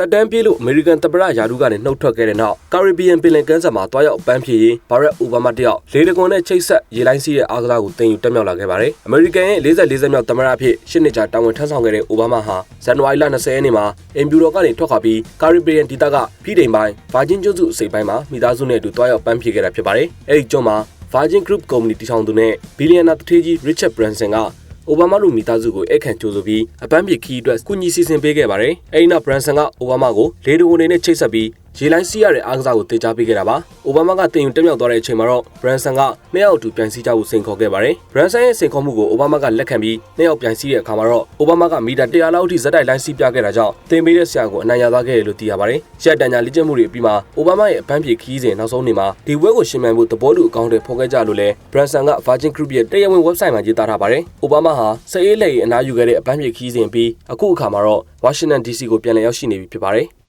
တက်တန်းပြေးလို့အမေရိကန်သမ္မတယာဒူးကနေနှုတ်ထွက်ခဲ့တဲ့နောက်ကာရစ်ဘီယံပင်လယ်ကမ်းစပ်မှာတွားရောက်ပန်းဖြေရေးဘာရက်အိုဘားမားတယောက်လေတကွန်နဲ့ချိတ်ဆက်ရေလိုင်းစီးတဲ့အားကစားကိုတင်ယူတက်မြောက်လာခဲ့ပါတယ်။အမေရိကန်ရဲ့40 40မြောက်သမ္မတအဖြစ်ရှစ်နှစ်ကြာတာဝန်ထမ်းဆောင်ခဲ့တဲ့အိုဘားမားဟာဇန်နဝါရီလ20ရက်နေ့မှာအင်ဗျူရိုကနေထွက်ခွာပြီးကာရစ်ဘီယံဒေသကဖိတိန်ပိုင်းဗာဂျင်ကျွန်းစုအစိပ်ပိုင်းမှာမိသားစုနဲ့အတူတွားရောက်ပန်းဖြေခဲ့တာဖြစ်ပါတယ်။အဲဒီကျွန်းမှာ Virgin Group ကုမ္ပဏီတည်ထောင်သူနဲ့ဘီလီယံနာတထေးကြီး Richard Branson က အိုဘားမားလူမိသားစုကိုအခန့်ကြိုဆိုပြီးအပန်းဖြေခီးအတွက်ကုညီစီစဉ်ပေးခဲ့ပါတယ်။အဲဒီနောက် Branson ကအိုဘားမားကိုလေဒိုအနေနဲ့ချိတ်ဆက်ပြီး ရေလိုင်းစီးရတဲ့အားကစားကိုတင် जा ပေးခဲ့တာပါ။အိုဘားမားကတင်ယူတက်မြောက်သွားတဲ့အချိန်မှာတော့ Branson ကနှစ်ယောက်အတူပြန်စီးကြဖို့စိန်ခေါ်ခဲ့ပါတယ်။ Branson ရဲ့စိန်ခေါ်မှုကိုအိုဘားမားကလက်ခံပြီးနှစ်ယောက်ပြန်စီးတဲ့အခါမှာတော့အိုဘားမားကမီတာ100လောက်အထိဇက်တိုက်လိုင်းစီးပြခဲ့တာကြောင့်တင်ပေးတဲ့ဆရာကိုအနိုင်ရသွားခဲ့တယ်လို့သိရပါတယ်။ရက်တန်ညာလိကျင့်မှုတွေပြီးမှအိုဘားမားရဲ့အပန်းဖြေခီးစဉ်နောက်ဆုံးနေ့မှာဒီပွဲကိုရှင်မြန်ဖို့သဘောတူအကောင့်တွေဖော်ခဲ့ကြလို့လဲ Branson က Virgin Group ရဲ့တရားဝင် website မှာရေးသားထားပါတယ်။အိုဘားမားဟာစအေးလက်ရေးအနားယူခဲ့တဲ့အပန်းဖြေခီးစဉ်ပြီးအခုအခါမှာတော့ Washington DC ကိုပြန်လည်ရောက်ရှိနေပြီဖြစ်ပါတယ်။